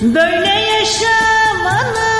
Böyle yaşamanın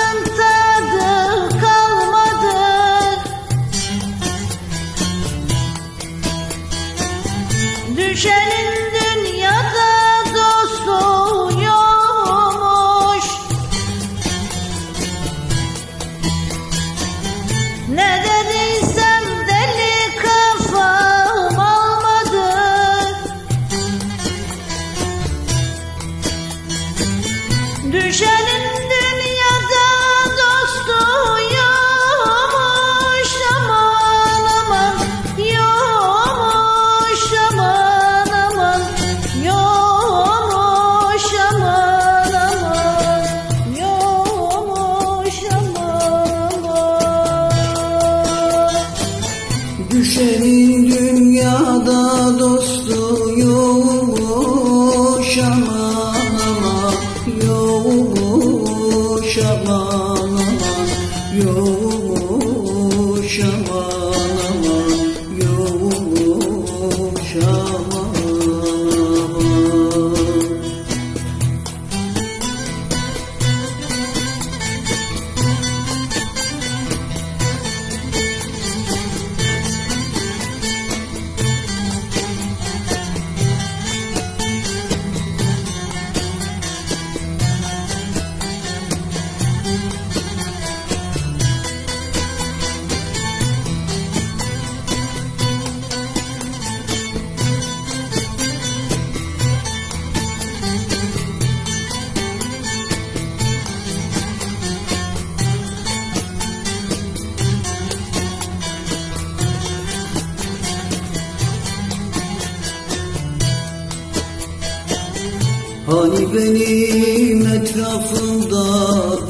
Hani benim etrafımda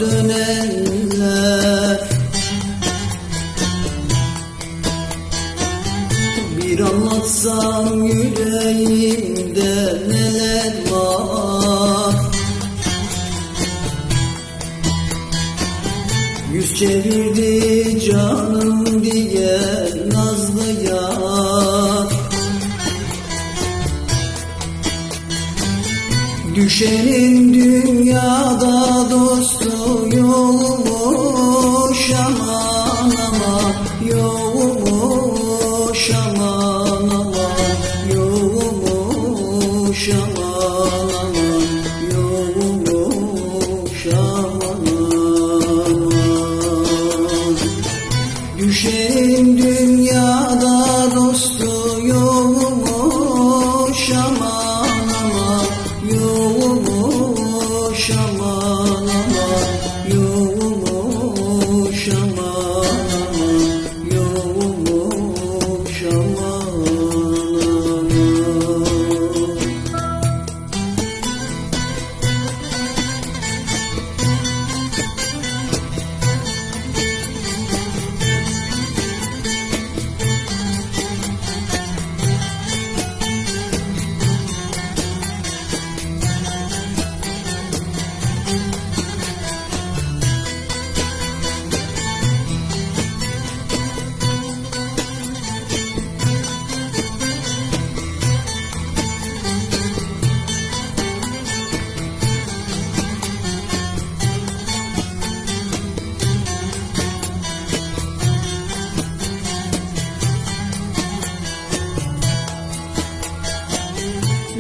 dönenler. Bir anlatsam yüreğimde neler var? Yüz çevirdi canım diye Düşenin dünyada dostu yolmuş aman ama yol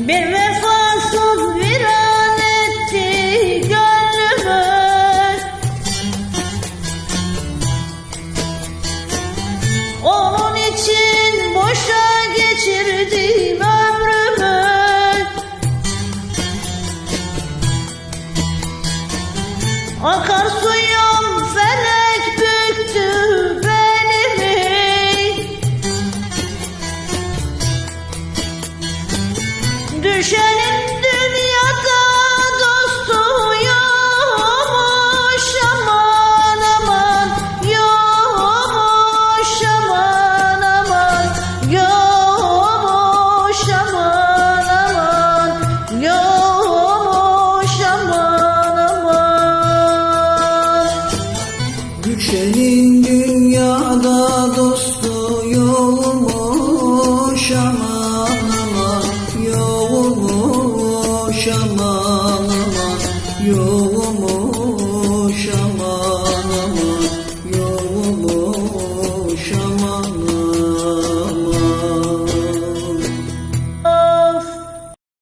Bir vefasız viran etti gönlümü Onun için boşa geçirdim ömrümü. Akar suya da